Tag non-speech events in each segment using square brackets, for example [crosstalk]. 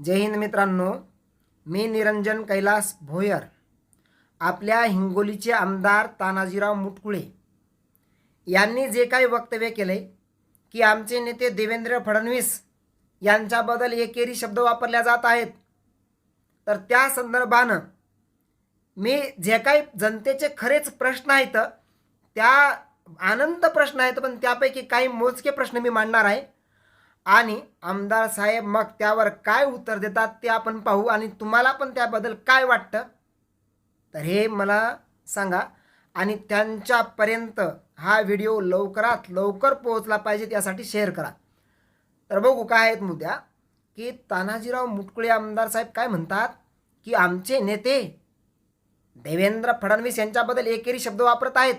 जय हिंद मित्रांनो मी निरंजन कैलास भोयर आपल्या हिंगोलीचे आमदार तानाजीराव मुटकुळे. यांनी जे काही वक्तव्य केले की आमचे नेते देवेंद्र फडणवीस यांच्याबद्दल एकेरी शब्द वापरल्या जात आहेत. तर त्या संदर्भानं मी जे काही जनतेचे खरेच प्रश्न आहेत त्या आनंद प्रश्न आहेत पण त्यापैकी काही मोजके प्रश्न मी मांडणार आहे. आणि आमदार साहेब मग त्यावर काय उत्तर देतात ते आपण पाहू आणि तुम्हाला पण त्याबद्दल काय वाटतं? तर हे मला सांगा. आणि त्यांच्यापर्यंत हा व्हिडिओ लवकरात लवकर पोहोचला पाहिजे त्यासाठी शेअर करा. तर बघू काय आहेत मुद्द्या की तानाजीराव मुटकुळे आमदार साहेब काय म्हणतात? की आमचे नेते देवेंद्र फडणवीस यांच्याबद्दल एकेरी शब्द वापरत आहेत.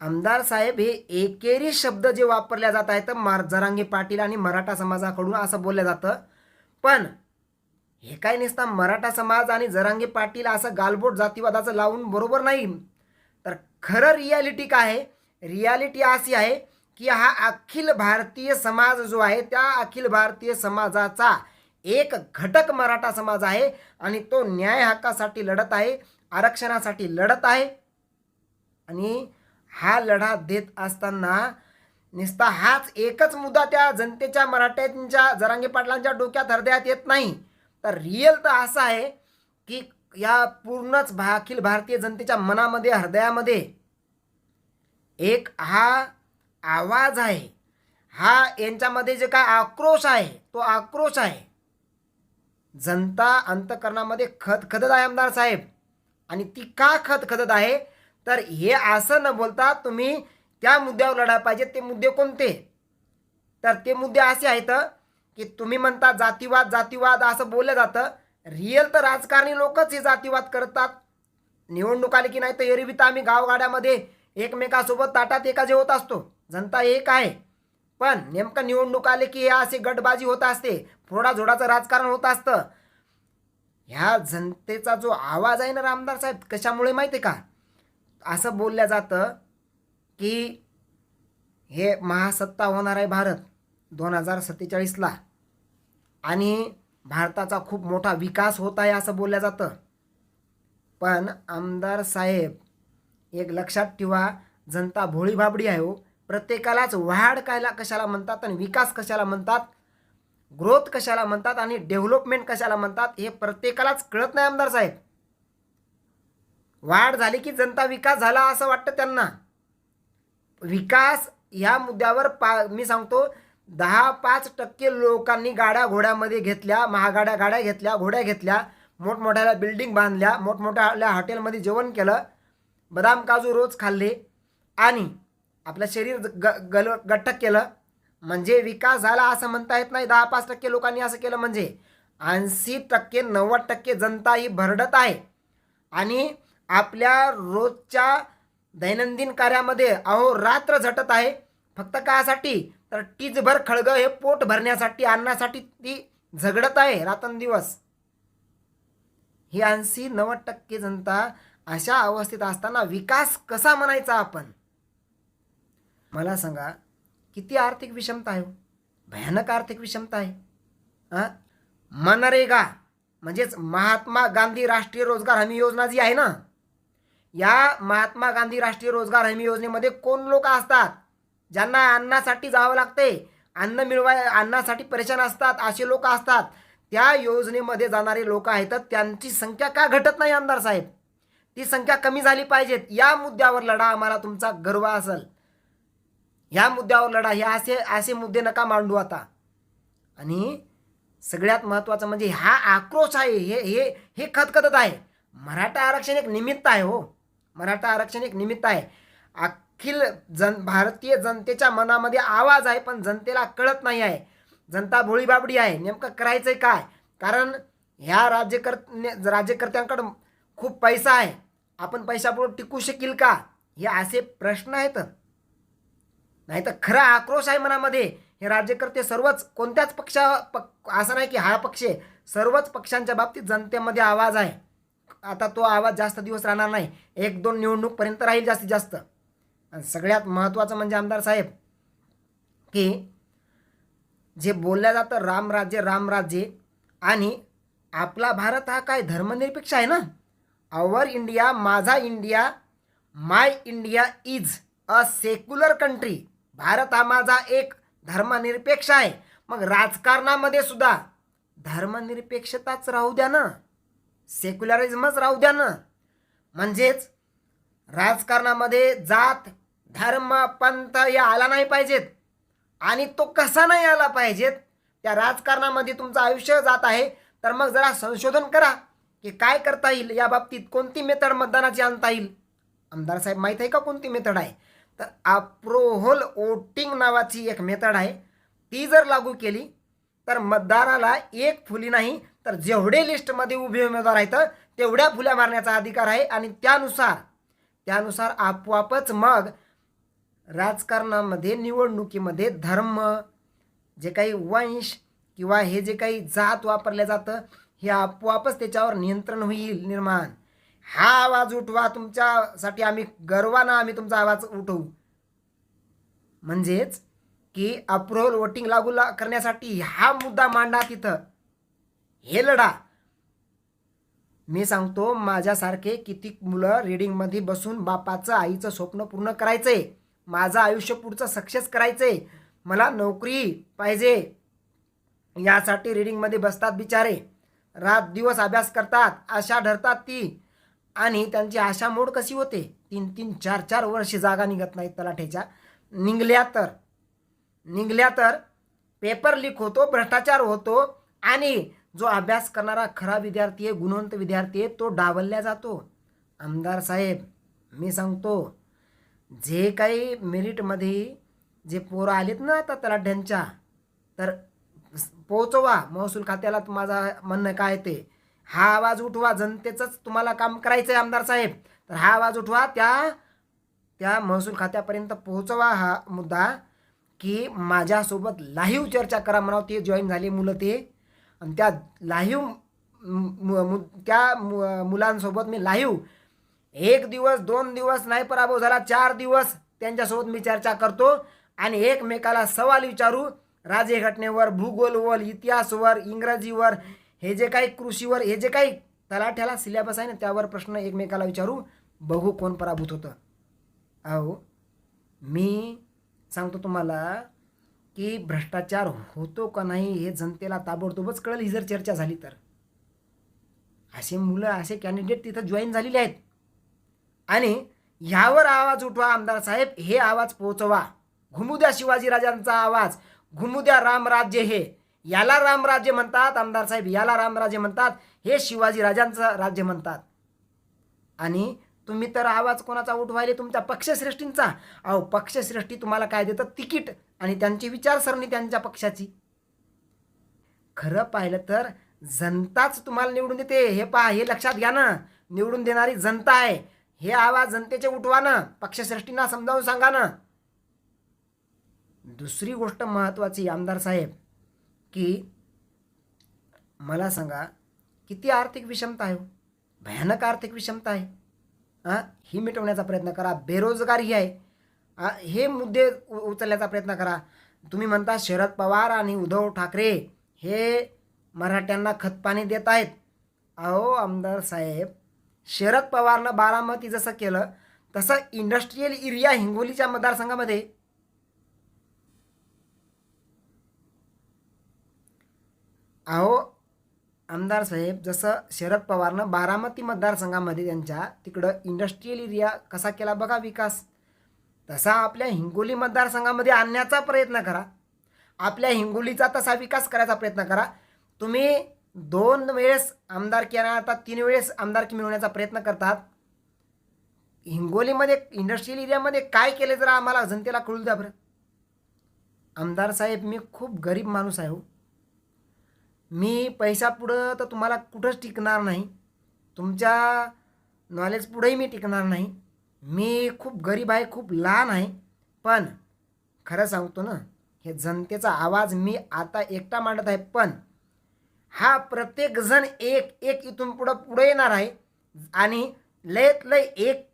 आमदार साहेब हे एकेरी शब्द जे वापरल्या जात आहेत मार जरांगे पाटील आणि मराठा समाजाकडून असं बोललं जातं. पण हे काय नसतं मराठा समाज आणि जरांगे पाटील असं गालबोट जातीवादाचं लावून बरोबर नाही. तर खरं रियालिटी काय आहे? रियालिटी अशी आहे की हा अखिल भारतीय समाज जो आहे त्या अखिल भारतीय समाजाचा एक घटक मराठा समाज आहे आणि तो न्याय हक्कासाठी लढत आहे आरक्षणासाठी लढत आहे. आणि हा लढा देत असताना नुसता हाच एकच मुद्दा त्या जनतेच्या मराठ्यांच्या जरांगे पाटलांच्या डोक्यात हृदयात येत नाही. तर रिअल तर असं आहे की या पूर्णच भा अखिल भारतीय जनतेच्या मनामध्ये हृदयामध्ये एक हा आवाज आहे. हा यांच्यामध्ये जे काय आक्रोश आहे तो आक्रोश आहे. जनता अंतकरणामध्ये खदखदत आहे आमदार साहेब. आणि ती का खदखदत आहे? तर हे असं न बोलता तुम्ही त्या मुद्द्यावर लढा पाहिजे. ते मुद्दे कोणते? तर ते मुद्दे असे आहेत की तुम्ही म्हणता जातीवाद जातीवाद असं बोललं जातं. रिअल तर राजकारणी लोकच हे जातीवाद करतात. निवडणूक आली की नाही तर एरवी तर आम्ही गावगाड्यामध्ये एकमेकासोबत ताटात एका जे होत असतो. जनता एक आहे. पण नेमकं निवडणूक आले की हे असे गटबाजी होत असते. फोडाझोडाचं राजकारण होत असतं. ह्या जनतेचा जो आवाज आहे ना रामदार साहेब कशामुळे माहिती आहे का? असं बोललं जातं की हे महासत्ता होणार आहे भारत दोन हजार सत्तेचाळीसला. आणि भारताचा खूप मोठा विकास होत आहे असं बोललं जातं. पण आमदार साहेब एक लक्षात ठेवा जनता भोळी भाबडी आहे हो. प्रत्येकालाच वाढ कायला कशाला म्हणतात आणि विकास कशाला म्हणतात ग्रोथ कशाला म्हणतात आणि डेव्हलपमेंट कशाला म्हणतात हे प्रत्येकालाच कळत नाही आमदार साहेब. वाढ झाली की जनता विकास झाला असं वाटतं त्यांना. विकास ह्या मुद्द्यावर पा मी सांगतो दहा पाच टक्के लोकांनी गाड्या घोड्यामध्ये घेतल्या महागाड्या गाड्या घेतल्या घोड्या घेतल्या मोठमोठ्याला बिल्डिंग बांधल्या मोठमोठ्या हॉटेलमध्ये जेवण केलं बदाम काजू रोज खाल्ले आणि आपलं शरीर ग गल गट्टक केलं. म्हणजे विकास झाला असं म्हणता येत नाही. दहा पाच टक्के लोकांनी असं केलं म्हणजे ऐंशी टक्के नव्वद टक्के जनता ही भरडत आहे. आणि आपल्या रोजच्या दैनंदिन कार्यामध्ये अहो रात्र झटत आहे. फक्त कासाठी? तर टीजभर खळगं हे पोट भरण्यासाठी आणण्यासाठी ती झगडत आहे रात्रंदिवस. ही ऐंशी नव्वद टक्के जनता अशा अवस्थेत असताना विकास कसा म्हणायचा आपण? मला सांगा किती आर्थिक विषमता आहे हो? भयानक आर्थिक विषमता आहे. हां मनरेगा म्हणजेच महात्मा गांधी राष्ट्रीय रोजगार हमी योजना जी आहे ना या महात्मा गांधी राष्ट्रीय रोजगार हमी योजनेमध्ये कोण लोक असतात? ज्यांना अन्नासाठी जावं लागते अन्न मिळवाय अन्नासाठी परेशान असतात असे लोक असतात. त्या योजनेमध्ये जाणारे लोक आहेत तर त्यांची संख्या का घटत नाही आमदार साहेब? ती संख्या कमी झाली पाहिजेत. या मुद्द्यावर लढा आम्हाला तुमचा गर्व असेल. ह्या मुद्द्यावर लढा हे असे असे मुद्दे नका मांडू आता. आणि सगळ्यात महत्त्वाचं म्हणजे हा आक्रोश आहे हे हे हे खतखतत आहे. मराठा आरक्षण एक निमित्त आहे हो. मराठा आरक्षण एक निमित्त आहे. अखिल जन भारतीय जनतेच्या मनामध्ये आवाज आहे पण जनतेला कळत नाही आहे. जनता भोळीबाबडी आहे. नेमकं करायचं आहे काय? कारण ह्या राज्यकर राज्यकर्त्यांकडं खूप पैसा आहे. आपण पैशापुढे टिकू शकील का? हे असे प्रश्न आहेत. नाही तर खरा आक्रोश आहे मनामध्ये. हे राज्यकर्ते सर्वच कोणत्याच पक्षा पक असं नाही की हा पक्ष सर्वच पक्षांच्या बाबतीत जनतेमध्ये आवाज आहे. आता तो आवाज जास्त दिवस राहणार नाही. एक दोन निवडणूकपर्यंत राहील जास्तीत जास्त. आणि सगळ्यात महत्त्वाचं म्हणजे आमदार साहेब की जे बोलल्या जातं रामराज्य रामराज्य आणि आपला भारत हा काय धर्मनिरपेक्ष आहे ना? आवर इंडिया माझा India my India is a secular country Bharat हा माझा एक धर्मनिरपेक्ष आहे. मग राजकारणामध्ये सुद्धा धर्मनिरपेक्षताच राहू द्या ना. सेक्युलरिझमच राहू द्या ना. म्हणजेच राजकारणामध्ये जात धर्म पंथ या आला नाही पाहिजेत. आणि तो कसा नाही आला पाहिजेत? त्या राजकारणामध्ये तुमचं आयुष्य जात आहे. तर मग जरा संशोधन करा की काय करता येईल? या बाबतीत कोणती मेथड मतदानाची आणता येईल? आमदार साहेब माहीत आहे का कोणती मेथड आहे? तर अप्रोहोल वोटिंग नावाची एक मेथड आहे. ती जर लागू केली तर मतदाराला एक फुली नाही तर जेवढे लिस्टमध्ये उभे उमेदवार आहेत तेवढ्या फुल्या मारण्याचा अधिकार आहे आणि त्यानुसार त्यानुसार आपोआपच मग राजकारणामध्ये निवडणुकीमध्ये धर्म जे काही वंश किंवा हे जे काही जात वापरलं जातं हे आपोआपच त्याच्यावर नियंत्रण होईल निर्माण. हा आवाज उठवा तुमच्यासाठी आम्ही गर्वानं आम्ही तुमचा आवाज उठवू. म्हणजेच की अप्रुव्हल वोटिंग लागू ला करण्यासाठी हा मुद्दा मांडा तिथं. हे लढा. मी सांगतो माझ्यासारखे किती मुलं रिडिंगमध्ये बसून बापाचं आईचं स्वप्न पूर्ण करायचंय माझं आयुष्य पुढचं सक्सेस करायचंय मला नोकरी पाहिजे यासाठी रिडिंगमध्ये बसतात बिचारे. रात दिवस अभ्यास करतात आशा धरतात ती. आणि त्यांची आशा मोड कशी होते? तीन तीन चार चार वर्ष जागा निघत नाहीत तलाठ्याच्या. निघल्या तर निघल्या तर पेपर लीक होतो भ्रष्टाचार होतो आणि जो अभ्यास करणारा खरा विद्यार्थी आहे गुणवंत विद्यार्थी आहे तो डावलल्या जातो. आमदार साहेब मी सांगतो जे काही मेरिटमध्ये जे पोरं आलेत ना आता तलाठ्यांच्या तर पोचवा महसूल खात्याला माझा म्हणणं काय ते. हा आवाज उठवा जनतेचंच तुम्हाला काम करायचं आहे आमदार साहेब. तर हा आवाज उठवा त्या त्या महसूल खात्यापर्यंत पोहोचवा हा मुद्दा की माझ्यासोबत लाईव्ह चर्चा करा म्हणावं ते जॉईन झाले मुलं ते. आणि त्या लाईव्ह त्या मु- मुलांसोबत मी लाईव्ह एक दिवस दोन दिवस नाही पराभव झाला चार दिवस त्यांच्यासोबत मी चर्चा करतो आणि एकमेकाला सवाल विचारू. राजे घटनेवर भूगोलवर इतिहासवर इंग्रजीवर हे जे काही कृषीवर हे जे काही तलाठ्याला सिलेबस आहे ना त्यावर प्रश्न एकमेकाला विचारू. बघू कोण पराभूत होतं. अहो मी सांगतो तुम्हाला की भ्रष्टाचार होतो का नाही हे जनतेला ताबडतोबच कळेल ही जर चर्चा झाली तर. असे मुलं असे कॅन्डिडेट तिथं जॉईन झालेले आहेत. आणि ह्यावर आवाज उठवा आमदार साहेब हे आवाज पोहोचवा. घुमू द्या शिवाजीराजांचा आवाज घुमू द्या रामराज्य हे. याला रामराज्य म्हणतात आमदार साहेब याला रामराज्य म्हणतात हे शिवाजीराजांचं राज्य म्हणतात. आणि तुम्ही तर आवाज कोणाचा उठवायले तुमच्या पक्षश्रेष्ठींचा? अहो पक्षश्रेष्ठी तुम्हाला काय देतं तिकीट आणि त्यांची विचारसरणी त्यांच्या पक्षाची. खरं पाहिलं तर जनताच तुम्हाला निवडून देते. हे पहा हे लक्षात घ्या ना. निवडून देणारी जनता आहे. हे आवाज जनतेचे उठवा ना. पक्षश्रेष्ठींना समजावून सांगा ना. दुसरी गोष्ट महत्त्वाची आमदार साहेब की मला सांगा किती आर्थिक विषमता आहे हो? भयानक आर्थिक विषमता आहे. हां? ही मिटवण्याचा प्रयत्न करा. बेरोजगारी आहे. हे मुद्दे उ- उचलण्याचा प्रयत्न करा. तुम्ही म्हणता शरद पवार आणि उद्धव ठाकरे हे मराठ्यांना खतपाणी देत आहेत. अहो आमदार साहेब शरद पवारनं बारामती जसं केलं तसं इंडस्ट्रीयल एरिया हिंगोलीच्या मतदारसंघामध्ये. अहो आमदार साहेब जसं शरद पवारनं बारामती मतदारसंघामध्ये त्यांच्या तिकडं इंडस्ट्रीयल एरिया कसा केला बघा विकास. तसा आपल्या हिंगोली मतदारसंघामध्ये आणण्याचा प्रयत्न करा. आपल्या हिंगोलीचा तसा विकास करायचा प्रयत्न करा. तुम्ही दोन वेळेस आमदारकी आणि आता तीन वेळेस आमदारकी मिळवण्याचा प्रयत्न करतात. हिंगोलीमध्ये इंडस्ट्रीयल एरियामध्ये काय केले जरा आम्हाला जनतेला कळू द्या बरं. आमदार साहेब मी खूप गरीब माणूस आहे हो. मी पैसा पुढं तर तुम्हाला कुठंच टिकणार नाही. तुमच्या नॉलेज पुढंही मी टिकणार नाही. मी खूप गरीब आहे खूप लहान आहे. पण खरं सांगतो ना हे जनतेचा आवाज मी आता एकटा मांडत आहे. पण हा प्रत्येकजण एक एक इथून पुढं पुढे येणार आहे. आणि लयत लय एक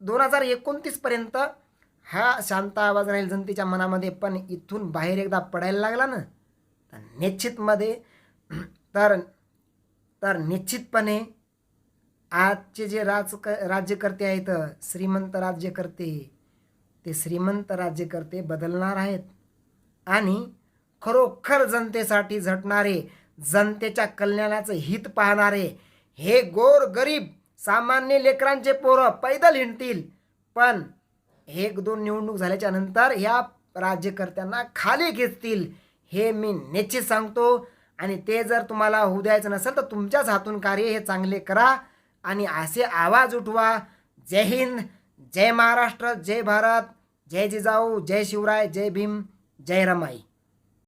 दोन हजार एकोणतीसपर्यंत हा शांत आवाज राहील जनतेच्या मनामध्ये. पण इथून बाहेर एकदा पडायला लागला ना तर निश्चितमध्ये [clears throat] तर तर निश्चितपणे आजचे जे राज राज्यकर्ते आहेत श्रीमंत राज्यकर्ते ते श्रीमंत राज्यकर्ते बदलणार आहेत. आणि खरोखर जनतेसाठी झटणारे जनतेच्या कल्याणाचं हित पाहणारे हे गोर गरीब सामान्य लेकरांचे पोरं पैदल हिंडतील. पण एक दोन निवडणूक झाल्याच्यानंतर ह्या राज्यकर्त्यांना खाली घेतील हे मी निश्चित सांगतो. आणि ते जर तुम्हाला होऊ द्यायचं नसेल तर तुमच्याच हातून कार्य हे चांगले करा आणि असे आवाज उठवा. जय हिंद जय महाराष्ट्र जय भारत जय जिजाऊ जय शिवराय जय भीम जय रमाई.